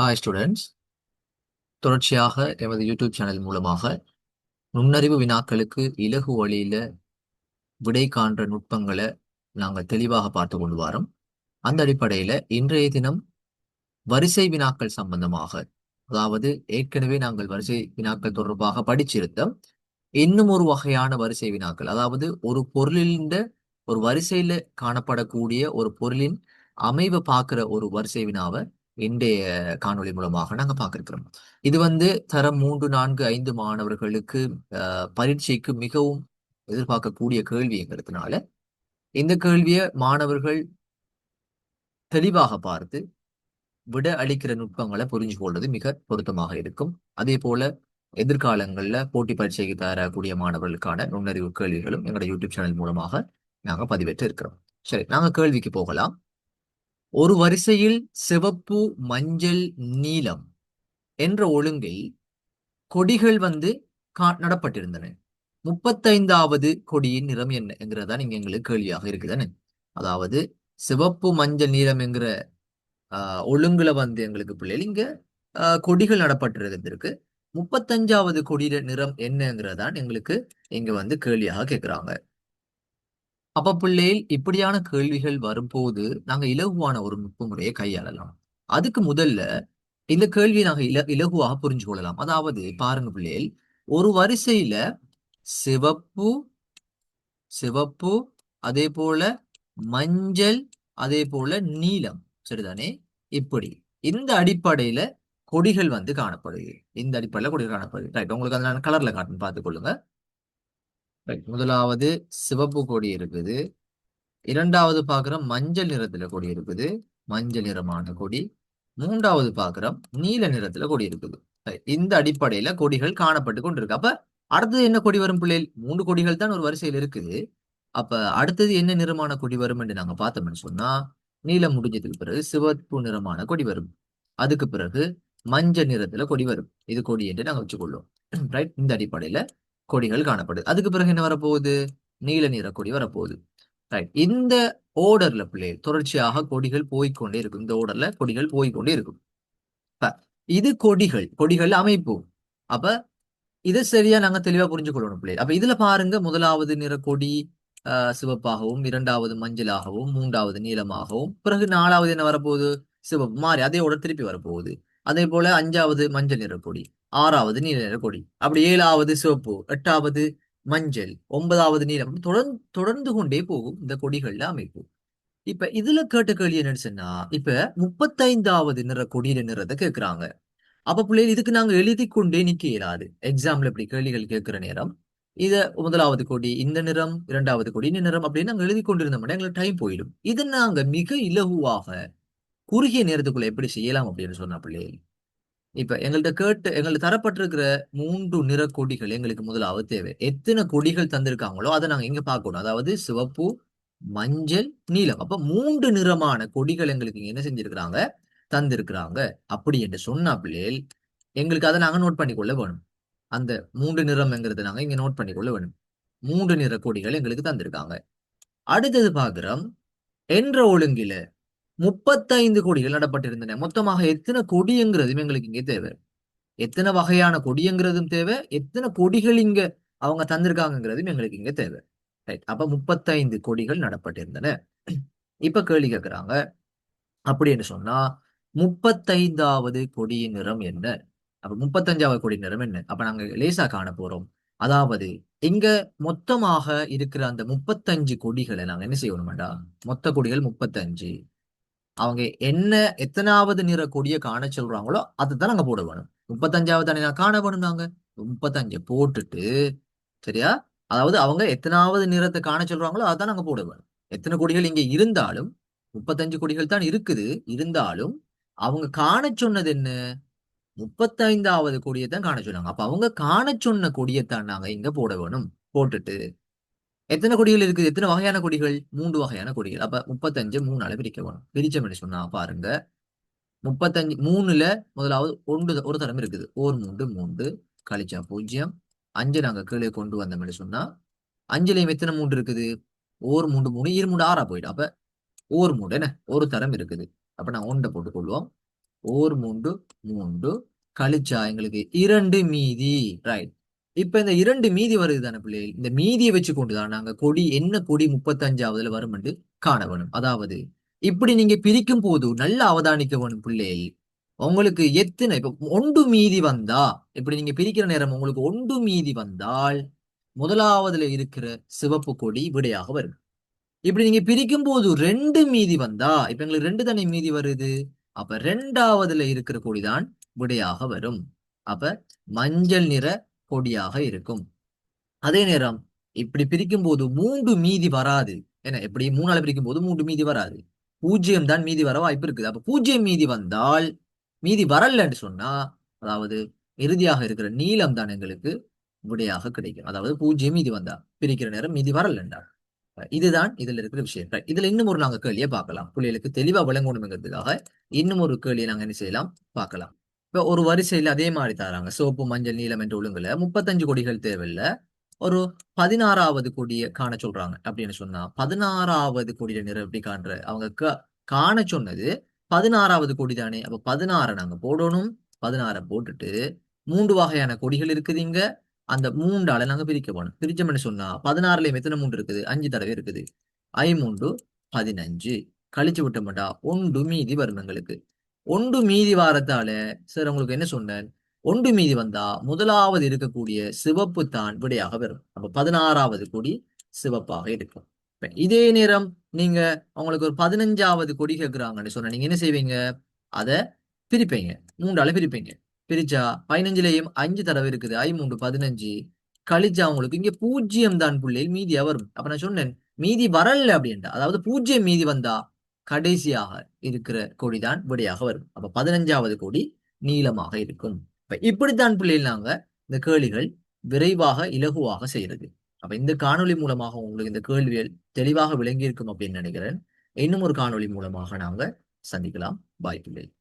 Hi students தொடர்ச்சியாக எமது YouTube channel மூலமாக நுண்ணறிவு வினாக்களுக்கு இலகு வழியில் விடை காண்ற நுட்பங்களை நாங்கள் தெளிவாக பார்த்து கொண்டு வரோம். அந்த அடிப்படையில் இன்றைய தினம் வரிசை வினாக்கள் சம்பந்தமாக அதாவது ஏற்கனவே நாங்கள் வரிசை வினாக்கள் தொடர்பாக படிச்சிருந்தோம். இன்னும் ஒரு வகையான வரிசை வினாக்கள் அதாவது ஒரு பொருளின் ஒரு வரிசையில் காணப்படக்கூடிய ஒரு பொருளின் அமைவை பார்க்குற ஒரு வரிசை வினாவை இன்றைய காணொளி மூலமாக நாங்க பார்க்கிருக்கிறோம் இது வந்து தரம் மூன்று நான்கு ஐந்து மாணவர்களுக்கு பரீட்சைக்கு மிகவும் எதிர்பார்க்கக்கூடிய கேள்விங்கிறதுனால இந்த கேள்வியை மாணவர்கள் தெளிவாக பார்த்து விட அளிக்கிற நுட்பங்களை புரிஞ்சு கொள்வது மிக பொருத்தமாக இருக்கும். அதே போல எதிர்காலங்கள்ல போட்டி பரீட்சைக்கு தயாராகக்கூடிய மாணவர்களுக்கான நுண்ணறிவு கேள்விகளும் எங்களோட யூடியூப் சேனல் மூலமாக நாங்கள் பதிவேற்று இருக்கிறோம் சரி நாங்க கேள்விக்கு போகலாம். ஒரு வரிசையில் சிவப்பு மஞ்சள் நீலம் என்ற ஒழுங்கில் கொடிகள் வந்து நடப்பட்டிருந்தன. முப்பத்தைந்தாவது கொடியின் நிறம் என்ன என்கிறதா நீங்க எங்களுக்கு கேள்வியாக இருக்குதானே? அதாவது சிவப்பு மஞ்சள் நீலம் என்கிற ஆஹ் ஒழுங்குல வந்து எங்களுக்கு பிள்ளைகள் இங்க கொடிகள் நடப்பட்டிருந்திருக்கு. முப்பத்தஞ்சாவது கொடியில நிறம் என்னங்கிறதான் எங்களுக்கு இங்க வந்து கேள்வியாக கேட்கிறாங்க அப்ப பிள்ளைகள் இப்படியான கேள்விகள் வரும்போது நாங்க இலகுவான ஒரு நுட்ப முறையை கையாளலாம். அதுக்கு முதல்ல இந்த கேள்வியை நாங்க இல இலகுவாக புரிஞ்சு கொள்ளலாம். அதாவது பாருங்க பிள்ளைகள் ஒரு வரிசையில சிவப்பு சிவப்பு அதே போல மஞ்சள் அதே போல நீலம். சரிதானே? இப்படி. இந்த அடிப்படையில கொடிகள் வந்து காணப்படுது. இந்த அடிப்படையில கொடிகள் காணப்படுது. ரைட் உங்களுக்கு அதனால கலர்ல காட்டுன்னு பார்த்துக்கொள்ளுங்க. முதலாவது சிவப்பு கொடி இருக்குது. இரண்டாவது பாக்குறோம் மஞ்சள் நிறத்துல கொடி இருக்குது. மஞ்சள் நிறமான கொடி. மூன்றாவது பாக்குறோம் நீல நிறத்துல கொடி இருக்குது. இந்த அடிப்படையில கொடிகள் காணப்பட்டு கொண்டிருக்கு. அப்ப அடுத்தது என்ன கொடி வரும் பிள்ளைகள்? மூன்று கொடிகள் தான் ஒரு வரிசையில் இருக்குது அப்ப அடுத்தது என்ன நிறமான கொடி வரும் என்று நாங்க பார்த்தோம்னு சொன்னா நீலம் முடிஞ்சதுக்கு பிறகு சிவப்பு நிறமான கொடி வரும். அதுக்கு பிறகு மஞ்சள் நிறத்துல கொடி வரும். இது கொடி என்று நாங்க வச்சுக்கொள்வோம். ரைட். இந்த அடிப்படையில கொடிகள் காணப்படுது. அதுக்கு பிறகு என்ன வரப்போகுது? நீல நிற கொடி வரப்போகுது. ரைட் இந்த ஓர்டர்ல பிள்ளை தொடர்ச்சியாக கொடிகள் போய்கொண்டே இருக்கும். இந்த ஓர்டர்ல கொடிகள் போய்கொண்டே இருக்கும். இது கொடிகள் கொடிகள் அமைப்பு. அப்ப இதை சரியா நாங்க தெளிவா புரிஞ்சு கொள்ளணும் பிள்ளை. அப்ப இதுல பாருங்க முதலாவது நிற கொடி சிவப்பாகவும் இரண்டாவது மஞ்சளாகவும் மூன்றாவது நீளமாகவும் பிறகு நாலாவது என்ன வரப்போகுது? சிவப்பு மாறி அதே ஓட திருப்பி வரப்போகுது. அதே போல அஞ்சாவது மஞ்சள் நிற கொடி. ஆறாவது நீல நிற கொடி. அப்படி ஏழாவது சிவப்பு எட்டாவது மஞ்சள் ஒன்பதாவது நீளம் தொடர்ந்து தொடர்ந்து கொண்டே போகும் இந்த கொடிகள்ல அமைப்பு. இப்ப இதுல கேட்ட கேள்வி என்னன்னு சொன்னா இப்ப முப்பத்தைந்தாவது நிற கொடியில நிறத கேட்கிறாங்க அப்ப பிள்ளைகள் இதுக்கு நாங்க எழுதி கொண்டே நிக்க இயலாது. எக்ஸாம்ல இப்படி கேள்விகள் கேட்கிற நேரம் இத முதலாவது கொடி இந்த நிறம் இரண்டாவது கொடி இந்த நிறம் அப்படின்னு நாங்க எழுதி கொண்டிருந்தோம்னா எங்களுக்கு டைம் போயிடும். இதை நாங்க மிக இலகுவாக குறுகிய நேரத்துக்குள்ள எப்படி செய்யலாம் அப்படின்னு சொன்னா பிள்ளைகள் இப்ப எங்கள்கிட்ட கேட்டு எங்களுக்கு தரப்பட்டிருக்கிற மூன்று நிற கொடிகள் எங்களுக்கு முதலாவது தேவை. எத்தனை கொடிகள் தந்திருக்காங்களோ அதை நாங்க எங்க பார்க்கணும். அதாவது சிவப்பு மஞ்சள் நீலம். அப்ப மூன்று நிறமான கொடிகள் எங்களுக்கு என்ன செஞ்சிருக்கிறாங்க? தந்திருக்கிறாங்க. அப்படி என்று சொன்னா பிள்ளைகள் எங்களுக்கு அதை நாங்க நோட் பண்ணிக்கொள்ள வேணும். அந்த மூன்று நிறம்ங்கிறத நாங்க இங்க நோட் பண்ணிக்கொள்ள வேணும். மூன்று நிற கொடிகள் எங்களுக்கு தந்திருக்காங்க. அடுத்தது பாக்குறோம் என்ற ஒழுங்கில முப்பத்தைந்து கொடிகள் நடப்பட்டிருந்தன. மொத்தமாக எத்தனை கொடிங்கிறதும் எங்களுக்கு இங்கே தேவை? எத்தனை வகையான கொடிங்கிறதும் தேவை. எத்தனை கொடிகள் இங்க அவங்க தந்திருக்காங்கிறதும் எங்களுக்கு இங்க தேவை. ரைட் அப்ப முப்பத்தைந்து கொடிகள் நடப்பட்டிருந்தன. இப்ப கேள்வி கேட்கிறாங்க. அப்படின்னு சொன்னா முப்பத்தைந்தாவது கொடியின் நிறம் என்ன? அப்ப முப்பத்தஞ்சாவது கொடி நிறம் என்ன? அப்ப நாங்க லேசா காண போறோம். அதாவது இங்க மொத்தமாக இருக்கிற அந்த முப்பத்தஞ்சு கொடிகளை நாங்க என்ன செய்யணுமாடா? மொத்த கொடிகள் முப்பத்தஞ்சு. அவங்க என்ன எத்தனாவது நிற கொடியை காண சொல்றாங்களோ அதுதான் நாங்க போட வேணும் முப்பத்தஞ்சாவது அணி காண வேணும் நாங்க முப்பத்தஞ்சு போட்டுட்டு சரியா? அதாவது அவங்க எத்தனாவது நிறத்தை காண சொல்றாங்களோ அதான் நாங்க போட வேணும். எத்தனை கொடிகள் இங்க இருந்தாலும் முப்பத்தஞ்சு கொடிகள் தான் இருக்குது. இருந்தாலும் அவங்க காண சொன்னது என்ன? முப்பத்தைந்தாவது கொடியை தான் காண சொன்னாங்க. அப்ப அவங்க காண சொன்ன கொடியைத்தான் நாங்க இங்க போட வேணும். போட்டுட்டு எத்தனை கொடிகள் இருக்குது? எத்தனை வகையான கொடிகள்? மூன்று வகையான கொடிகள். அப்ப முப்பத்தஞ்சு மூணால பிரிக்க வேணும் பிரிச்சோம் சொன்னா பாருங்க. முப்பத்தஞ்சு மூணுல முதலாவது ஒன்று ஒரு தரம் இருக்குது. ஓர் மூன்று மூன்று கழிச்சா பூஜ்ஜியம். அஞ்சு நாங்க கீழே கொண்டு வந்தோம்னு சொன்னா அஞ்சுலையும் எத்தனை மூன்று இருக்குது? ஓர் மூன்று மூணு இரு மூணு ஆறா போயிடும். அப்ப ஓர் மூடு என்ன? ஒரு தரம் இருக்குது. அப்ப நான் ஒன்றை போட்டுக்கொள்வோம் ஓர் மூன்று மூன்று கழிச்சா எங்களுக்கு இரண்டு மீதி. ரைட் இப்ப இந்த இரண்டு மீதி வருது தானே பிள்ளைகள்? இந்த மீதியை வச்சு கொண்டுதான் நாங்க கொடி என்ன கொடி முப்பத்தஞ்சாவதுல வரும் என்று காண வேணும். அதாவது இப்படி நீங்க பிரிக்கும் போது நல்லா அவதானிக்க வேணும் பிள்ளைகள். உங்களுக்கு எத்தனை இப்ப ஒன்று மீதி வந்தா இப்படி நீங்க பிரிக்கிற நேரம் உங்களுக்கு ஒன்று மீதி வந்தால் முதலாவதுல இருக்கிற சிவப்பு கொடி விடையாக வரும். இப்படி நீங்க பிரிக்கும் போது ரெண்டு மீதி வந்தா இப்ப எங்களுக்கு ரெண்டு தானே மீதி வருது? அப்ப ரெண்டாவதுல இருக்கிற கொடிதான் விடையாக வரும். அப்ப மஞ்சள் நிற கொடியாக இருக்கும். அதே நேரம் இப்படி பிரிக்கும் போது மூன்று மீதி வராது. என்ன எப்படி மூணால பிரிக்கும் போது மூன்று மீதி வராது. பூஜ்ஜியம் தான் மீதி வர வாய்ப்பு இருக்குது. அப்ப பூஜ்ஜியம் மீதி வந்தால் மீதி வரலன்னு சொன்னா அதாவது இறுதியாக இருக்கிற நீளம் தான் எங்களுக்கு விடையாக கிடைக்கும். அதாவது பூஜ்ஜியம் மீதி வந்தா பிரிக்கிற நேரம் மீதி வரலண்டா இதுதான் இதுல இருக்கிற விஷயம். இதுல இன்னும் ஒரு நாங்க கேள்வியை பார்க்கலாம். பிள்ளைகளுக்கு தெளிவா விளங்கணுங்கிறதுக்காக இன்னும் ஒரு கேள்வியை நாங்க என்ன செய்யலாம்? பார்க்கலாம். இப்போ ஒரு வரிசையில் அதே மாதிரி தராங்க. சிவப்பு மஞ்சள் நீலம் என்ற ஒழுங்குல. முப்பத்தஞ்சு கொடிகள் தேவையில்ல. ஒரு பதினாறாவது கொடியை காண சொல்றாங்க அப்படின்னு சொன்னா பதினாறாவது கொடியில நிறம் எப்படி காண்ற அவங்க க- காண சொன்னது பதினாறாவது கொடி தானே. அப்ப பதினாறை நாங்க போடணும். பதினாறை போட்டுட்டு மூன்று வகையான கொடிகள் இருக்குது இங்க. அந்த மூன்றால நாங்க பிரிக்க போனோம் பிரிச்சோம்னு சொன்னா பதினாறுலயும் எத்தனை மூன்று இருக்குது? அஞ்சு தடவை இருக்குது. ஐ மூன்று பதினஞ்சு. கழிச்சு விட்டோம்டா ஒன்று மீதி வரும் எங்களுக்கு ஒன்று மீதி வாரத்தால சார் உங்களுக்கு என்ன சொன்னேன் ஒன்று மீதி வந்தா முதலாவது இருக்கக்கூடிய சிவப்பு தான் விடையாக வரும் அப்ப பதினாறாவது கொடி சிவப்பாக இருக்கும். இதே நேரம் நீங்க உங்களுக்கு ஒரு பதினஞ்சாவது கொடி கேட்கிறாங்கன்னு சொன்ன நீங்க என்ன செய்வீங்க? அதை பிரிப்பீங்க. மூன்றால பிரிப்பீங்க. பிரிச்சா பதினஞ்சுலயும் அஞ்சு தடவை இருக்குது. ஐ மூன்று பதினஞ்சு. கழிச்சா உங்களுக்கு இங்க பூஜ்ஜியம் தான் புள்ளியில் மீதியா வரும். அப்ப நான் சொன்னேன் மீதி வரல அப்படின்ட்டா. அதாவது பூஜ்ஜியம் மீதி வந்தா கடைசியாக இருக்கிற கோடிதான் விடையாக வரும். அப்ப பதினஞ்சாவது கோடி நீளமாக இருக்கும். இப்ப இப்படித்தான் பிள்ளைகள் நாங்க இந்த கேள்விகள் விரைவாக இலகுவாக செய்யறது. அப்ப இந்த காணொளி மூலமாக உங்களுக்கு இந்த கேள்விகள் தெளிவாக விளங்கி இருக்கும் அப்படின்னு நினைக்கிறேன். இன்னும் ஒரு காணொளி மூலமாக நாங்க சந்திக்கலாம். பாய் பிள்ளை.